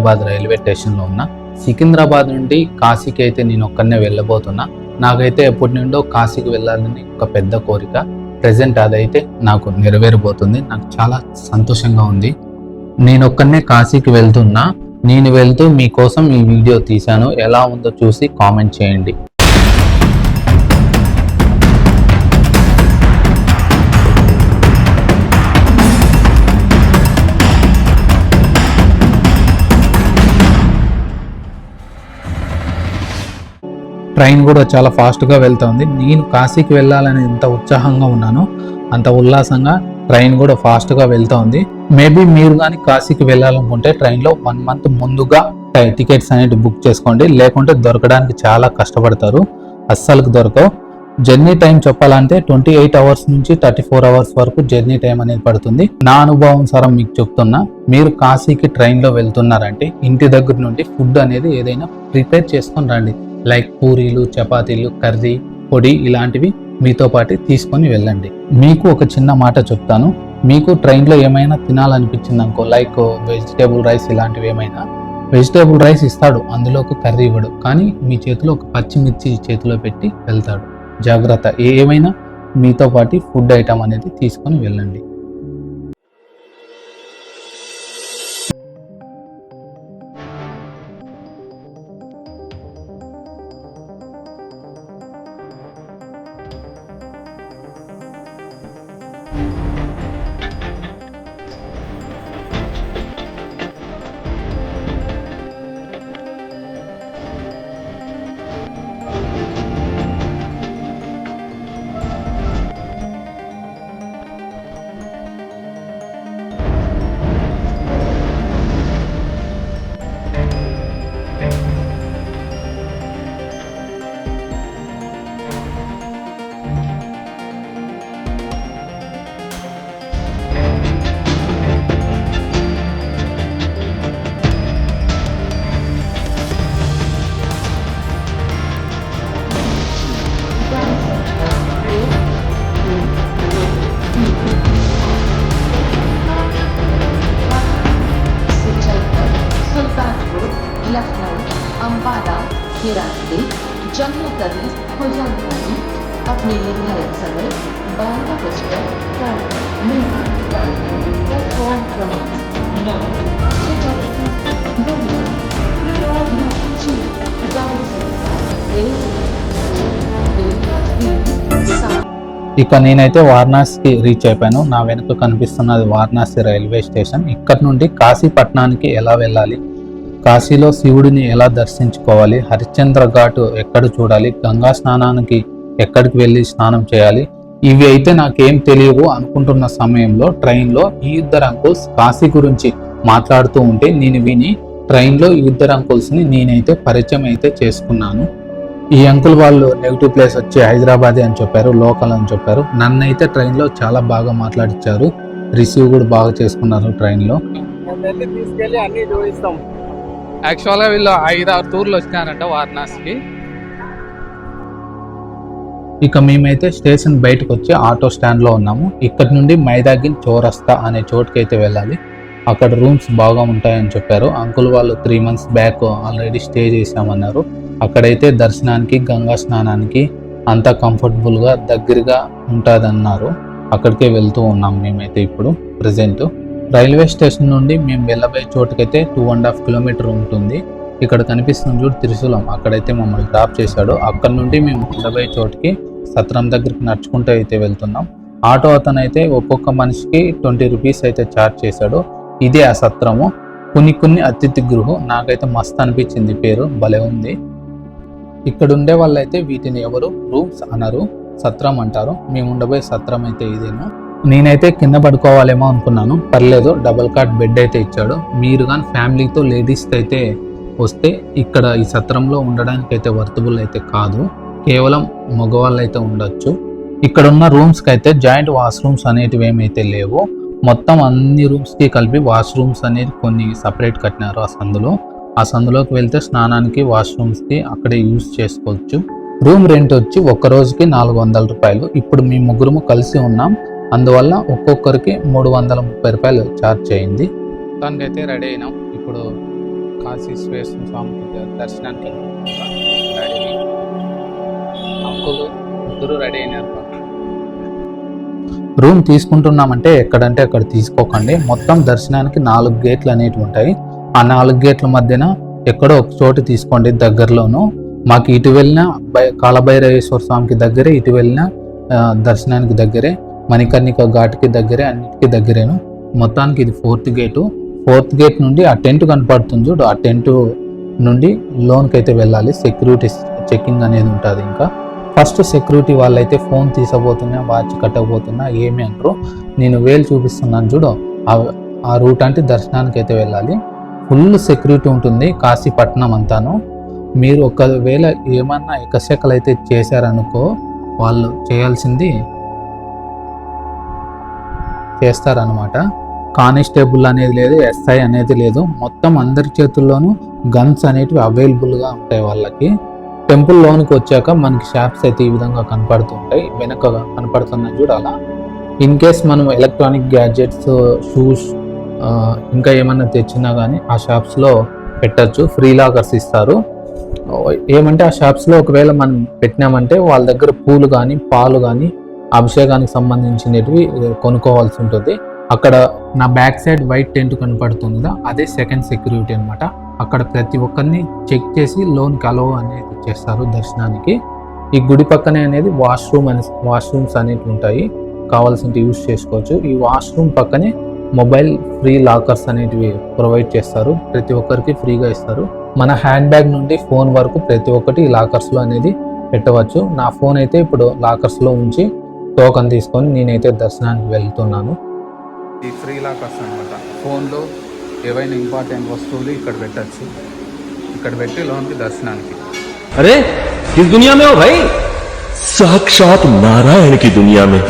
Hyderabad railway స్టేషన్లో ఉన్నా సికింద్రాబాద్ నుండి కాశీకి అయితే నేను ఒక్కనే వెళ్ళబోతున్నా. నాకైతే ఎప్పటి నుండో కాశీకి వెళ్ళాలని ఒక పెద్ద కోరిక. ప్రజెంట్ అదైతే నాకు నెరవేరబోతుంది. నాకు చాలా సంతోషంగా ఉంది. నేను ఒక్కనే కాశీకి వెళ్తున్నా. నేను వెళ్తూ మీకోసం ఈ వీడియో తీశాను. ఎలా ఉందో చూసి కామెంట్ చేయండి. ట్రైన్ కూడా చాలా ఫాస్ట్గా వెళ్తుంది. నేను కాశీకి వెళ్ళాలని ఎంత ఉత్సాహంగా ఉన్నానో అంత ఉల్లాసంగా ట్రైన్ కూడా ఫాస్ట్గా వెళ్తుంది. మేబీ మీరు కానీ కాశీకి వెళ్ళాలనుకుంటే ట్రైన్లో వన్ మంత్ ముందుగా టికెట్స్ అనేవి బుక్ చేసుకోండి. లేకుంటే దొరకడానికి చాలా కష్టపడతారు. అస్సలు దొరకవు. జర్నీ టైం చెప్పాలంటే ట్వంటీ ఎయిట్ అవర్స్ నుంచి థర్టీ ఫోర్ అవర్స్ వరకు జర్నీ టైం అనేది పడుతుంది. నా అనుభవం సరం మీకు చెప్తున్నా మీరు కాశీకి ట్రైన్లో వెళ్తున్నారంటే ఇంటి దగ్గర నుండి ఫుడ్ అనేది ఏదైనా ప్రిపేర్ చేసుకొని రండి. లైక్ పూరీలు చపాతీలు కర్రీ పొడి ఇలాంటివి మీతో పాటు తీసుకొని వెళ్ళండి. మీకు ఒక చిన్న మాట చెప్తాను. మీకు ట్రైన్లో ఏమైనా తినాలనిపించింది అనుకో లైక్ వెజిటేబుల్ రైస్ ఇలాంటివి ఏమైనా వెజిటేబుల్ రైస్ ఇస్తాడు అందులో ఒక కర్రీ ఇవ్వడు కానీ మీ చేతిలో ఒక పచ్చిమిర్చి చేతిలో పెట్టి వెళ్తాడు. జాగ్రత్త ఏమైనా మీతో పాటు ఫుడ్ ఐటమ్ అనేది తీసుకొని వెళ్ళండి. ఇక నేనైతే వారణాసికి రీచ్ అయిపోయాను. నా వెనుక కనిపిస్తున్నది వారణాసి రైల్వే స్టేషన్. ఇక్కడ నుండి కాశీపట్నానికి ఎలా వెళ్ళాలి? కాశీలో శివుడిని ఎలా దర్శించుకోవాలి? హరిశ్చంద్ర ఘాట్ ఎక్కడ చూడాలి? గంగా స్నానానికి ఎక్కడికి వెళ్ళి స్నానం చేయాలి? ఇవి అయితే నాకేం తెలియవు అనుకుంటున్న సమయంలో ట్రైన్లో ఈ ఇద్దరు అంకుల్స్ కాశీ గురించి మాట్లాడుతూ ఉంటే నేను విని ట్రైన్లో ఈ ఇద్దరు అంకుల్స్ని నేనైతే పరిచయం అయితే చేసుకున్నాను. ఈ అంకుల్ వాళ్ళు నెగిటివ్ ప్లేస్ వచ్చి హైదరాబాద్ అని చెప్పారు లోకల్ అని చెప్పారు. నన్ను అయితే ట్రైన్లో చాలా బాగా మాట్లాడించారు రిసీవ్ కూడా బాగా చేసుకున్నారు ట్రైన్లో. తీసుకెళ్ళి అన్ని చూపిస్తాం. యాక్చువల్గా వీళ్ళు ఐదు ఆరు టూర్లు వచ్చినారంట వారణాసికి. ఇక మేమైతే స్టేషన్ బయటకు వచ్చి ఆటో స్టాండ్లో ఉన్నాము. ఇక్కడ నుండి మైదాగిన్ చౌరస్తా అనే చోటుకి అయితే వెళ్ళాలి. అక్కడ రూమ్స్ బాగా ఉంటాయని చెప్పారు. అంకుల్ వాళ్ళు three months back already stay చేసామన్నారు అక్కడైతే దర్శనానికి గంగా స్నానానికి అంతా కంఫర్టబుల్గా దగ్గరగా ఉంటుందన్నారు. అక్కడికే వెళ్తూ ఉన్నాం మేమైతే ఇప్పుడు ప్రజెంట్. రైల్వే స్టేషన్ నుండి మేము వెళ్ళబోయే చోటుకైతే టూ అండ్ హాఫ్ కిలోమీటర్ ఉంటుంది. ఇక్కడ కనిపిస్తుంది చూడు త్రిశూలం అక్కడైతే మమ్మల్ని డ్రాప్ చేశాడు. అక్కడ నుండి మేము వెళ్ళబోయే చోటుకి సత్రం దగ్గరికి నడుచుకుంటూ అయితే వెళ్తున్నాం. ఆటో అతను అయితే ఒక్కొక్క మనిషికి ట్వంటీ రూపీస్ అయితే ఛార్జ్ చేశాడు. ఇదే ఆ సత్రము. కొన్ని కొన్ని అతిథి గృహం. నాకైతే మస్తు అనిపించింది పేరు. భలే ఉంది. ఇక్కడ ఉండే వాళ్ళైతే వీటిని ఎవరు? రూమ్స్ అనరు. సత్రం అంటారు. మేము ఉండబోయే సత్రం అయితే ఇదేను. నేనైతే కింద పడుకోవాలేమో అనుకున్నాను. పర్లేదు డబుల్ కాట్ బెడ్ అయితే ఇచ్చాడు. మీరు కానీ ఫ్యామిలీతో లేడీస్తో అయితే వస్తే ఇక్కడ ఈ సత్రంలో ఉండడానికి అయితే వర్తబుల్ అయితే కాదు. కేవలం మగవాళ్ళు అయితే ఉండొచ్చు. ఇక్కడ ఉన్న రూమ్స్కి అయితే జాయింట్ వాష్రూమ్స్ అనేటివి ఏమైతే లేవు మొత్తం అన్ని రూమ్స్కి కలిపి వాష్రూమ్స్ అనేది కొన్ని సపరేట్ కట్టినారు ఆ సందులో. ఆ సందులోకి వెళ్తే స్నానానికి వాష్రూమ్స్కి అక్కడే యూజ్ చేసుకోవచ్చు. రూమ్ రెంట్ వచ్చి ఒక్క రోజుకి నాలుగు వందల రూపాయలు. ఇప్పుడు మీ ముగ్గురు కలిసి ఉన్నాం. అందువల్ల ఒక్కొక్కరికి మూడు వందల ముప్పై రూపాయలు ఛార్జ్ అయింది దానికైతే రెడీ అయినాం. ఇప్పుడు కాశీ స్వామి దర్శనానికి రెడీ. ఇద్దరు రెడీ అయినారు. రూమ్ తీసుకుంటున్నామంటే ఎక్కడంటే అక్కడ తీసుకోకండి. మొత్తం దర్శనానికి నాలుగు గేట్లు అనేటివి ఉంటాయి. ఆ నాలుగు గేట్ల మధ్యన ఎక్కడో ఒక చోటు తీసుకోండి దగ్గరలోనూ. మాకు ఇటు వెళ్ళిన కాలభైరవేశ్వర స్వామికి దగ్గరే ఇటు వెళ్ళిన దర్శనానికి దగ్గరే మణికర్ణిక ఘాట్కి దగ్గరే అన్నిటికీ దగ్గరేను. మొత్తానికి ఇది ఫోర్త్ గేటు. ఫోర్త్ గేట్ నుండి ఆ టెంట్ కనపడుతుంది చూడు. ఆ టెంట్ నుండి లోన్కి అయితే వెళ్ళాలి. సెక్యూరిటీ చెకింగ్ అనేది ఉంటుంది ఇంకా. ఫస్ట్ సెక్యూరిటీ వాళ్ళైతే ఫోన్ తీసబోతున్నా వాచ్ కట్టబోతున్నా ఏమి అంటారు? నేను వేలు చూపిస్తున్నాను చూడు. ఆ- ఆ రూట్ అంటే దర్శనానికి అయితే వెళ్ళాలి. ఫుల్ సెక్యూరిటీ ఉంటుంది కాశీపట్నం అంతాను. మీరు ఒకవేళ ఏమన్నా ఎకశకలు అయితే చేశారనుకో వాళ్ళు చేయాల్సింది చేస్తారనమాట కానిస్టేబుల్ అనేది లేదు ఎస్ఐ అనేది లేదు. మొత్తం అందరి చేతుల్లోనూ గన్స్ అనేటివి అవైలబుల్గా ఉంటాయి వాళ్ళకి. టెంపుల్ లోనికి వచ్చాక మనకి షాప్స్ అయితే ఈ విధంగా కనపడుతుంటాయి. వెనక కనపడుతున్నాయి చూడాలా? ఇన్ కేస్ మనం ఎలక్ట్రానిక్ గ్యాడ్జెట్స్ షూస్ ఇంకా ఏమన్నా తెచ్చినా కానీ ఆ షాప్స్లో పెట్టచ్చు. ఫ్రీ లాకర్స్ ఇస్తారు. ఏమంటే ఆ షాప్స్లో ఒకవేళ మనం పెట్టినామంటే వాళ్ళ దగ్గర పూలు కానీ పాలు కానీ అభిషేకానికి సంబంధించినవి కొనుక్కోవాల్సి ఉంటుంది. అక్కడ నా బ్యాక్ సైడ్ వైట్ టెంట్ కనపడుతుందా అదే సెకండ్ సెక్యూరిటీ అనమాట అక్కడ ప్రతి ఒక్కరిని చెక్ చేసి లోన్కి అలో అనేది చేస్తారు దర్శనానికి. ఈ గుడి పక్కనే అనేది వాష్రూమ్ అనే వాష్రూమ్స్ అనేవి ఉంటాయి. కావాల్సింది యూస్ చేసుకోవచ్చు. ఈ వాష్రూమ్ పక్కనే మొబైల్ ఫ్రీ లాకర్స్ అనేటివి ప్రొవైడ్ చేస్తారు. ప్రతి ఒక్కరికి ఫ్రీగా ఇస్తారు. మన హ్యాండ్ బ్యాగ్ నుండి ఫోన్ వరకు ప్రతి ఒక్కటి లాకర్స్లో అనేది పెట్టవచ్చు. నా ఫోన్ అయితే ఇప్పుడు లాకర్స్లో ఉంచి టోకన్ తీసుకొని నేనైతే దర్శనానికి వెళ్తున్నాను. ఈ ఫ్రీ లాకర్స్ అనమాట ఫోన్లో ఏవైనా ఇంపార్టెంట్ వస్తువులు ఇక్కడ పెట్టచ్చు. ఇక్కడ పెట్టి లోన్కి దర్శనానికి. అరే ఈ దునియా మే భాయ్? సాక్షాత్ నారాయణ కి దునియా మే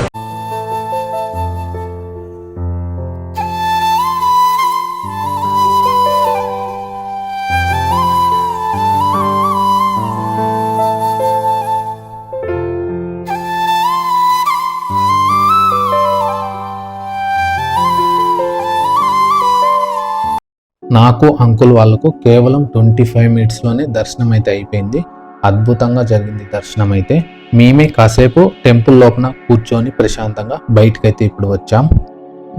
నాకు అంకుల్ వాళ్ళకు కేవలం ట్వంటీ ఫైవ్ మినిట్స్లోనే దర్శనం అయితే అయిపోయింది. అద్భుతంగా జరిగింది దర్శనం అయితే మేమే కాసేపు టెంపుల్ లోపల కూర్చొని ప్రశాంతంగా బయటకైతే ఇప్పుడు వచ్చాం.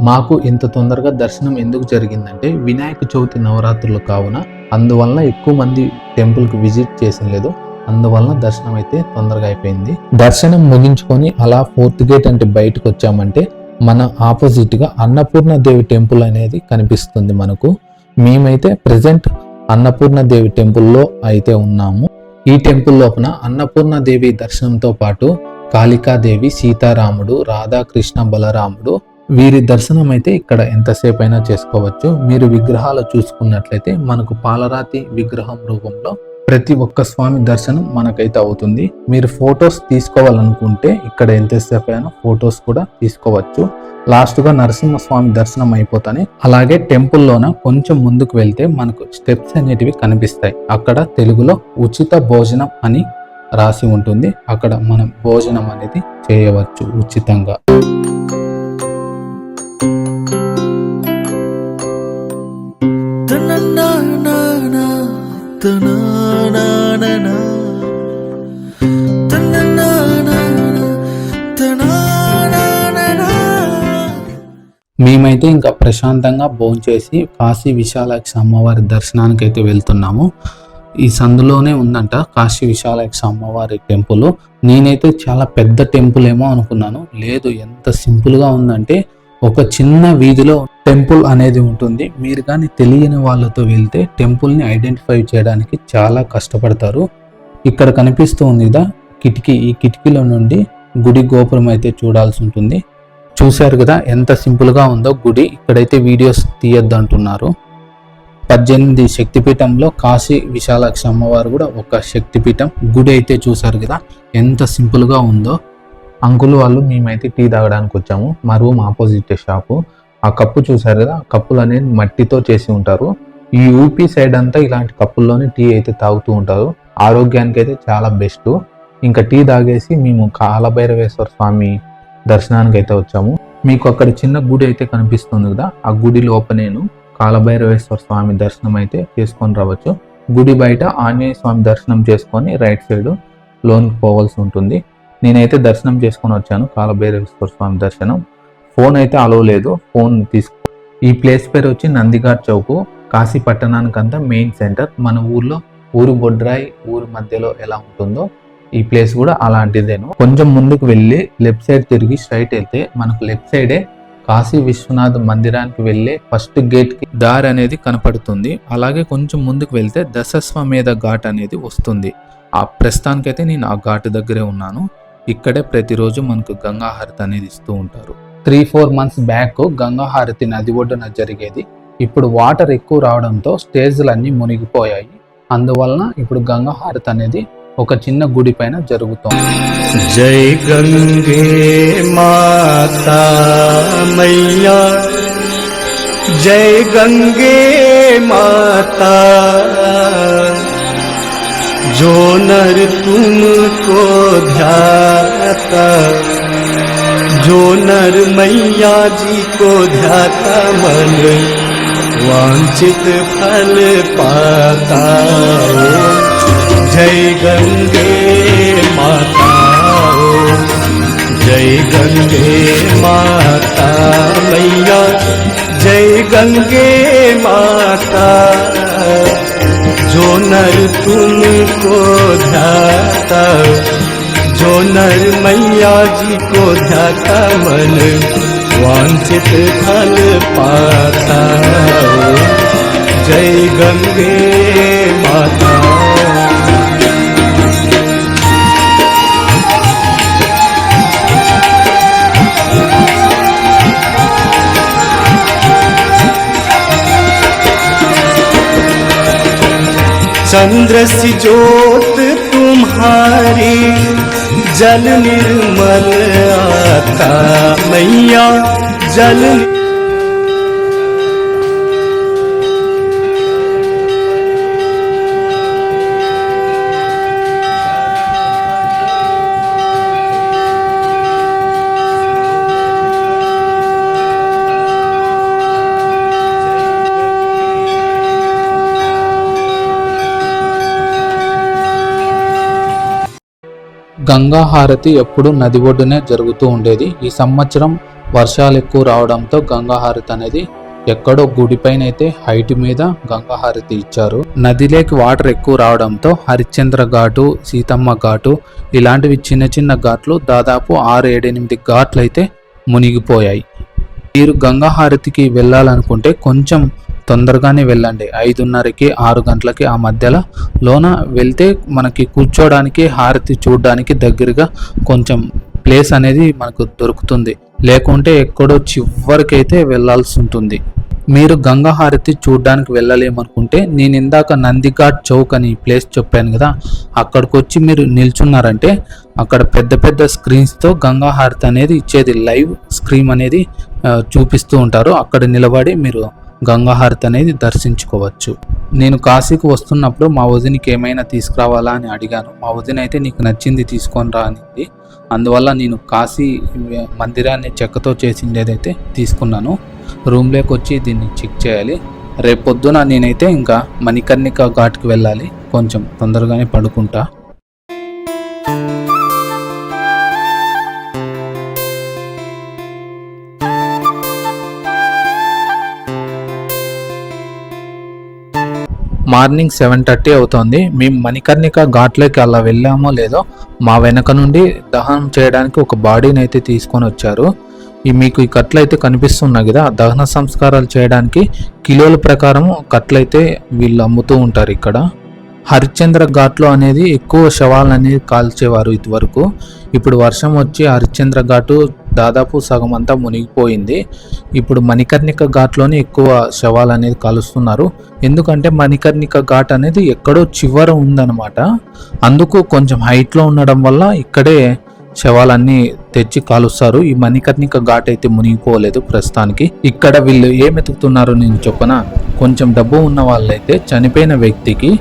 మాకు ఇంత తొందరగా దర్శనం ఎందుకు జరిగిందంటే వినాయక చవితి నవరాత్రులు కావున అందువల్ల ఎక్కువ మంది టెంపుల్కి విజిట్ చేసిన లేదు. అందువలన దర్శనం అయితే తొందరగా అయిపోయింది. దర్శనం ముగించుకొని అలా ఫోర్త్ గేట్ అంటే బయటకు వచ్చామంటే మన ఆపోజిట్గా అన్నపూర్ణ దేవి టెంపుల్ అనేది కనిపిస్తుంది మనకు. మేమైతే ప్రజెంట్ అన్నపూర్ణ దేవి టెంపుల్లో అయితే ఉన్నాము. ఈ టెంపుల్ లోపల అన్నపూర్ణ దేవి దర్శనంతో పాటు కాళికాదేవి సీతారాముడు రాధాకృష్ణ బలరాముడు వీరి దర్శనం అయితే ఇక్కడ ఎంతసేపు అయినా చేసుకోవచ్చు. మీరు విగ్రహాలు చూసుకున్నట్లయితే మనకు పాలరాతి విగ్రహం రూపంలో ప్రతి ఒక్క స్వామి దర్శనం మనకైతే అవుతుంది. మీరు ఫొటోస్ తీసుకోవాలనుకుంటే ఇక్కడ ఎంతసేపు అయినా ఫొటోస్ కూడా తీసుకోవచ్చు. లాస్ట్గా నరసింహస్వామి దర్శనం అయిపోతానే. అలాగే టెంపుల్లోన కొంచెం ముందుకు వెళ్తే మనకు స్టెప్స్ అనేటివి కనిపిస్తాయి. అక్కడ తెలుగులో ఉచిత భోజనం అని రాసి ఉంటుంది. అక్కడ మనం భోజనం అనేది చేయవచ్చు ఉచితంగా. మేమైతే ఇంకా ప్రశాంతంగా భోంచేసి కాశీ విశాలాక్షి అమ్మవారి దర్శనానికి అయితే వెళ్తున్నాము. ఈ సందులోనే ఉందంట కాశీ విశాలాక్షి అమ్మవారి టెంపుల్. నేనైతే చాలా పెద్ద టెంపుల్ ఏమో అనుకున్నాను. లేదు ఎంత సింపుల్గా ఉందంటే ఒక చిన్న వీధిలో టెంపుల్ అనేది ఉంటుంది. మీరు కానీ తెలియని వాళ్ళతో వెళ్తే టెంపుల్ని ఐడెంటిఫై చేయడానికి చాలా కష్టపడతారు. ఇక్కడ కనిపిస్తుంది కదా కిటికీ. ఈ కిటికీలో నుండి గుడి గోపురం అయితే చూడాల్సి ఉంటుంది. చూశారు కదా ఎంత సింపుల్గా ఉందో గుడి. ఇక్కడైతే వీడియోస్ తీయొద్దు అంటున్నారు. పద్దెనిమిది శక్తిపీఠంలో కాశీ విశాలాక్షి అమ్మవారు కూడా ఒక శక్తిపీఠం. గుడి అయితే చూశారు కదా ఎంత సింపుల్గా ఉందో. అంకుల్ వాళ్ళు మేమైతే టీ తాగడానికి వచ్చాము. మా రూమ్ ఆపోజిట్ షాపు ఆ కప్పు చూశారు కదా ఆ కప్పులు అనేది మట్టితో చేసి ఉంటారు. ఈ యూపీ సైడ్ అంతా ఇలాంటి కప్పుల్లోనే టీ అయితే తాగుతూ ఉంటారు. ఆరోగ్యానికి అయితే చాలా బెస్ట్ ఇంకా టీ తాగేసి మేము కాలభైరవేశ్వర స్వామి దర్శనానికి అయితే వచ్చాము. మీకు అక్కడ చిన్న గుడి అయితే కనిపిస్తుంది కదా ఆ గుడి లోపనేను కాలభైరవేశ్వర స్వామి దర్శనం అయితే చేసుకొని రావచ్చు. గుడి బయట ఆంజనేయ స్వామి దర్శనం చేసుకొని రైట్ సైడ్ లోన్కి పోవాల్సి ఉంటుంది. నేనైతే దర్శనం చేసుకొని వచ్చాను కాలభైరవేశ్వర స్వామి దర్శనం. ఫోన్ అయితే అలో లేదు ఫోన్ తీసుకు ఈ ప్లేస్ పేరు వచ్చి నందిఘాట్ చౌక్ కాశీ పట్టణానికంతా మెయిన్ సెంటర్. మన ఊర్లో ఊరు బొడ్రాయి ఊరు మధ్యలో ఎలా ఉంటుందో ఈ ప్లేస్ కూడా అలాంటిదేను. కొంచెం ముందుకు వెళ్ళి లెఫ్ట్ సైడ్ తిరిగి స్ట్రైట్ వెళ్తే మనకు లెఫ్ట్ సైడే కాశీ విశ్వనాథ్ మందిరానికి వెళ్ళే ఫస్ట్ గేట్కి దారి అనేది కనపడుతుంది. అలాగే కొంచెం ముందుకు వెళ్తే దశస్వమేధ ఘాట్ అనేది వస్తుంది. ఆ ప్రస్తుతానికైతే నేను ఆ ఘాట్ దగ్గరే ఉన్నాను. ఇక్కడే ప్రతిరోజు మనకు గంగా హారతి అనేది ఇస్తూ ఉంటారు. Three four months back Ganga హారతి నది ఒడ్డున జరిగేది. ఇప్పుడు వాటర్ ఎక్కువ రావడంతో స్టేజ్లన్నీ మునిగిపోయాయి. అందువలన ఇప్పుడు గంగా హారతి అనేది ఒక చిన్న గుడి పైన జరుగుతోంది. జై గంగే మాతా జై గంగే మాతా. जो नर तुमको ध्याता जो नर मैया जी को ध्याता मन वांछित फल पाता जय गंगे माता जय गंगे माता मैया जय गंगे माता जो नर तुमको ध्याता जो नर मैया जी को ध्याता, मन वांछित फल पाता। जय गंगे माता। चंद्र सी ज्योत तुम्हारी जल निर्मल आता मैया जल గంగా హారతి ఎప్పుడు నది ఒడ్డునే జరుగుతూ ఉండేది. ఈ సంవత్సరం వర్షాలు ఎక్కువ రావడంతో గంగా హారతి అనేది ఎక్కడో గుడిపైన అయితే హైట్ మీద గంగా హారతి ఇచ్చారు. నదిలోకి వాటర్ ఎక్కువ రావడంతో హరిశ్చంద్ర ఘాటు సీతమ్మ ఘాటు ఇలాంటివి చిన్న చిన్న ఘాట్లు దాదాపు ఆరు ఏడెనిమిది ఘాట్లు అయితే మునిగిపోయాయి. మీరు గంగా హారతికి వెళ్ళాలనుకుంటే కొంచెం తొందరగానే వెళ్ళండి. ఐదున్నరకి ఆరు గంటలకి ఆ మధ్యలో లోన వెళ్తే మనకి కూర్చోడానికి హారతి చూడడానికి దగ్గరగా కొంచెం ప్లేస్ అనేది మనకు దొరుకుతుంది. లేకుంటే ఎక్కడో చివరికైతే వెళ్ళాల్సి ఉంటుంది. మీరు గంగా హారతి చూడడానికి వెళ్ళలేమనుకుంటే నేను ఇందాక నందిఘాట్ చౌక్ అని ప్లేస్ చెప్పాను కదా అక్కడికి వచ్చి మీరు నిల్చున్నారంటే అక్కడ పెద్ద పెద్ద స్క్రీన్స్తో గంగా హారతి అనేది ఇచ్చేది లైవ్ స్క్రీన్ అనేది చూపిస్తూ ఉంటారు. అక్కడ నిలబడి మీరు గంగాహారతి అనేది దర్శించుకోవచ్చు. నేను కాశీకి వస్తున్నప్పుడు మా వదినికి ఏమైనా తీసుకురావాలా అని అడిగాను. మా వదిన అయితే నీకు నచ్చింది తీసుకొని రా అనింది. అందువల్ల నేను కాశీ మందిరాన్ని చెక్కతో చేసిండేదైతే తీసుకున్నాను. రూమ్లోకి వచ్చి దీన్ని చెక్ చేయాలి. రేపు పొద్దున నేనైతే ఇంకా మణికర్ణిక ఘాట్కి వెళ్ళాలి. కొంచెం తొందరగానే పడుకుంటా. మార్నింగ్ సెవెన్ థర్టీ అవుతోంది. మేము మణికర్ణిక ఘాట్లోకి అలా వెళ్ళామో లేదో మా వెనక నుండి దహనం చేయడానికి ఒక బాడీని అయితే తీసుకొని వచ్చారు. ఈ మీకు ఈ కట్లు అయితే కనిపిస్తున్నాయి కదా దహన సంస్కారాలు చేయడానికి కిలోల ప్రకారం కట్లయితే వీళ్ళు అమ్ముతూ ఉంటారు ఇక్కడ. హరిశ్చంద్ర ఘాట్లో అనేది ఎక్కువ శవాలు అనేది కాల్చేవారు ఇదివరకు. ఇప్పుడు వర్షం వచ్చి హరిశ్చంద్ర ఘాటు దాదాపు సగం అంతా మునిగిపోయింది. ఇప్పుడు మణికర్ణిక ఘాట్లోనే ఎక్కువ శవాలు అనేది కాలుస్తున్నారు. ఎందుకంటే మణికర్ణిక ఘాట్ అనేది ఎక్కడో చివర ఉందన్నమాట. అందుకు కొంచెం హైట్లో ఉండడం వల్ల ఇక్కడే శవాలన్నీ తెచ్చి కాలుస్తారు. ఈ మణికర్ణిక ఘాట్ అయితే మునిగిపోలేదు ప్రస్తుతానికి. ఇక్కడ వీళ్ళు ఏం ఎతుకుతున్నారో నేను చెప్పన కొంచెం డబ్బు ఉన్న వాళ్ళైతే చనిపోయిన వ్యక్తికి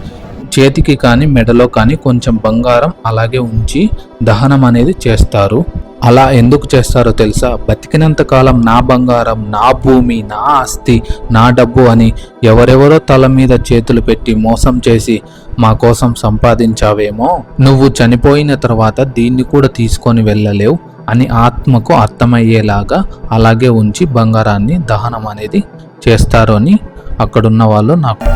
చేతికి కానీ మెడలో కానీ కొంచెం బంగారం అలాగే ఉంచి దహనం అనేది చేస్తారు. అలా ఎందుకు చేస్తారో తెలుసా? బతికినంత కాలం నా బంగారం నా భూమి నా ఆస్తి నా డబ్బు అని ఎవరెవరో తల మీద చేతులు పెట్టి మోసం చేసి మా కోసం సంపాదించావేమో? నువ్వు చనిపోయిన తర్వాత దీన్ని కూడా తీసుకొని వెళ్ళలేవు అని ఆత్మకు అర్థమయ్యేలాగా అలాగే ఉంచి బంగారాన్ని దహనం అనేది చేస్తారు అని అక్కడున్న వాళ్ళు నాకు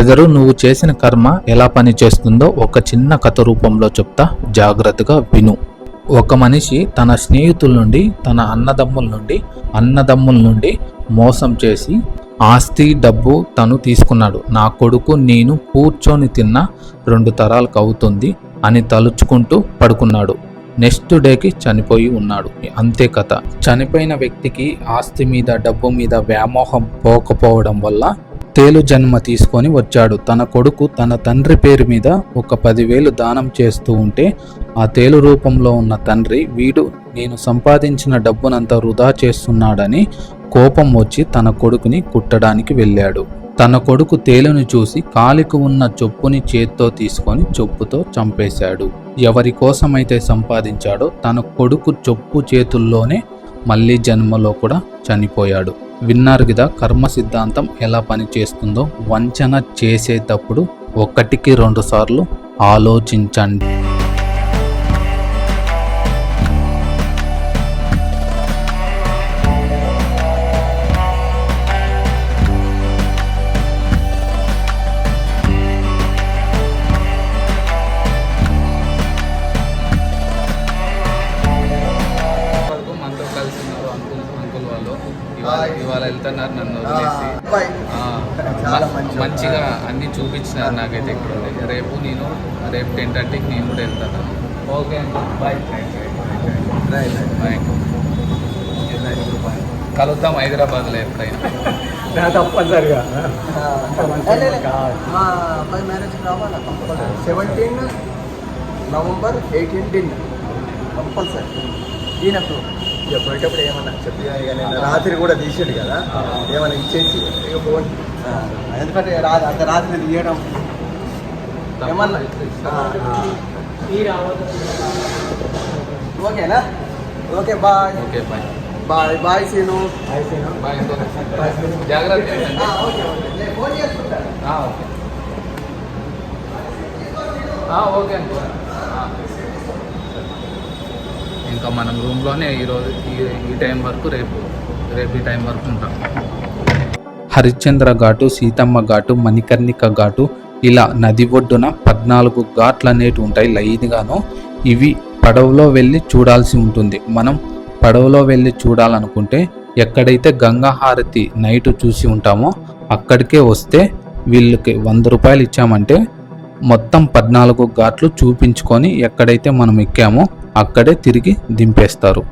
ఎదరు నువ్వు చేసిన కర్మ ఎలా పని చేస్తుందో ఒక చిన్న కథ రూపంలో చెప్తా. జాగ్రత్తగా విను. ఒక మనిషి తన స్నేహితుల నుండి తన అన్నదమ్ముల నుండి అన్నదమ్ముల నుండి మోసం చేసి ఆస్తి డబ్బు తను తీసుకున్నాడు. నా కొడుకు నేను కూర్చొని తిన్న రెండు తరాలకు అవుతుంది అని తలుచుకుంటూ పడుకున్నాడు. నెక్స్ట్ డేకి చనిపోయి ఉన్నాడు. అంతే కథ. చనిపోయిన వ్యక్తికి ఆస్తి మీద డబ్బు మీద వ్యామోహం పోకపోవడం వల్ల తేలు జన్మ తీసుకొని వచ్చాడు. తన కొడుకు తన తండ్రి పేరు మీద ఒక పదివేలు దానం చేస్తూ ఉంటే ఆ తేలు రూపంలో ఉన్న తండ్రి వీడు నేను సంపాదించిన డబ్బునంతా వృధా చేస్తున్నాడని కోపం వచ్చి తన కొడుకుని కుట్టడానికి వెళ్ళాడు. తన కొడుకు తేలుని చూసి కాలికి ఉన్న చొప్పుని చేత్తో తీసుకొని చొప్పుతో చంపేశాడు. ఎవరి కోసమైతే సంపాదించాడో తన కొడుకు చొప్పు చేతుల్లోనే మళ్ళీ జన్మలో కూడా చనిపోయాడు. విన్నారు కదా కర్మ సిద్ధాంతం ఎలా పనిచేస్తుందో వంచన చేసేటప్పుడు ఒకటికి రెండు సార్లు ఆలోచించండి. వెళ్తున్నారు నన్ను వదిలేసి మంచిగా అన్ని చూపించినారు నాకైతే ఇక్కడ ఉండి. రేపు నేను రేపు టెన్ థర్టీకి నేను కూడా వెళ్తాను. ఓకే అంకుల్ బాయ్ బాయ్ కలుద్దాం హైదరాబాద్లో ఎప్పుడైనా. తప్పనిసరిగా. Seventeen November eighteenth compulsory ఈయనకు. ఎప్పటికప్పుడు ఏమన్నా చెప్పి ఇక రాత్రి కూడా తీసాడు కదా. ఏమన్నా ఇచ్చేసి? ఇక పోండి ఎందుకంటే రా అంత రాత్రి తీయడం. ఏమన్నా? ఓకేనా? Okay bye. Okay bye. Bye bye Seenu. Bye uncle జాగ్రత్త. Okay okay. నేను ఫోన్ చేసుకుంటాను ఆ, ఓకే. ఆ, ఓకే అంకుల్ ఆ. ఇంకా మనం రూమ్లోనే ఈరోజు ఈ ఈ టైం వరకు రేపు రేపు ఈ టైం వరకు ఉంటాం. హరిశ్చంద్ర ఘాటు సీతమ్మ ఘాటు మణికర్ణిక ఘాటు ఇలా నది ఒడ్డున పద్నాలుగు ఘాట్లు అనేటివి ఉంటాయి లైన్గాను. ఇవి పడవలో వెళ్ళి చూడాల్సి ఉంటుంది. మనం పడవలో వెళ్ళి చూడాలనుకుంటే ఎక్కడైతే గంగా హారతి నైట్ చూసి ఉంటామో అక్కడికే వస్తే వీళ్ళకి వంద రూపాయలు ఇచ్చామంటే మొత్తం పద్నాలుగు ఘాట్లు చూపించుకొని ఎక్కడైతే మనం ఎక్కామో అక్కడే తిరిగి దింపేస్తారు.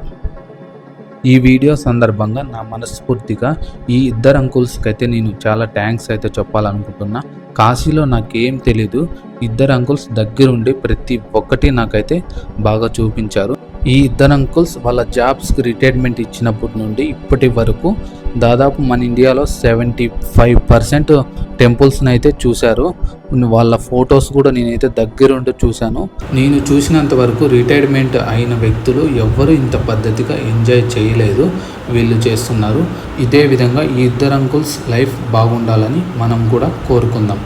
ఈ వీడియో సందర్భంగా నా మనస్ఫూర్తిగా ఈ ఇద్దరు అంకుల్స్కి అయితే నేను చాలా థ్యాంక్స్ అయితే చెప్పాలనుకుంటున్నా. కాశీలో నాకేం తెలీదు. ఇద్దరు అంకుల్స్ దగ్గరుండి ప్రతి ఒక్కటి నాకైతే బాగా చూపించారు. ఈ ఇద్దరు అంకుల్స్ వాళ్ళ జాబ్స్కి రిటైర్మెంట్ ఇచ్చినప్పటి నుండి ఇప్పటి వరకు దాదాపు మన ఇండియాలో సెవెంటీ ఫైవ్ పర్సెంట్ టెంపుల్స్ని అయితే చూశారు వాళ్ళ ఫొటోస్ కూడా నేనైతే దగ్గరుండి చూశాను. నేను చూసినంత వరకు రిటైర్మెంట్ అయిన వ్యక్తులు ఎవ్వరు ఇంత పద్ధతిగా ఎంజాయ్ చేయలేదు. వీళ్ళు చేస్తున్నారు. ఇదే విధంగా ఈ ఇద్దరు అంకుల్స్ లైఫ్ బాగుండాలని మనం కూడా కోరుకుందాం.